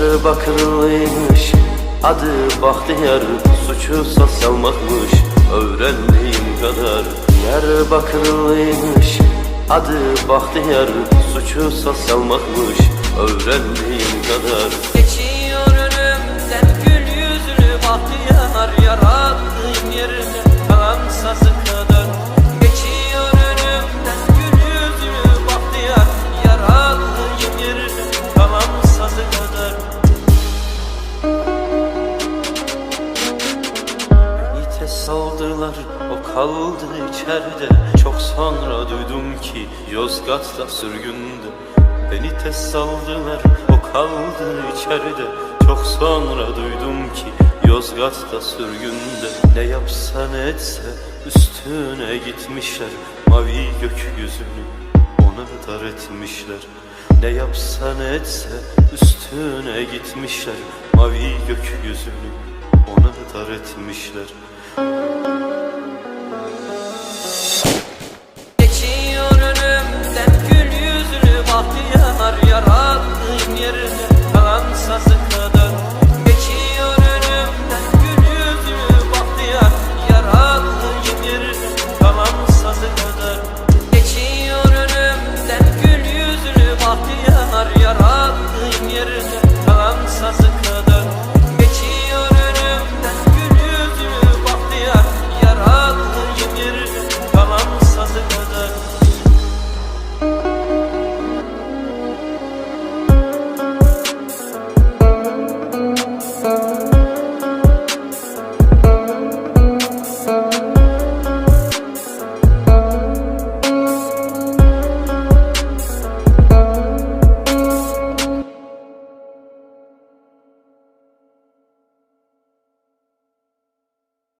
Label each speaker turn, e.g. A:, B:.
A: Diyarbakırlıymış Adı Bahtiyar Suçu sosyalmakmış Öğrendiğim kadar. Diyarbakırlıymış Adı Bahtiyar Suçu sosyalmakmış Öğrendiğim kadar.
B: Geçiyor
A: aldılar o kaldı içeride. Çok sonra duydum ki Yozgat'ta sürgündü. Beni test aldılar o kaldı içeride. Çok sonra duydum ki Yozgat'ta sürgünde Ne yapsa ne etse üstüne gitmişler. Mavi gökyüzünü ona dar etmişler. Ne yapsa ne etse üstüne gitmişler. Mavi gökyüzünü ona dar etmişler Música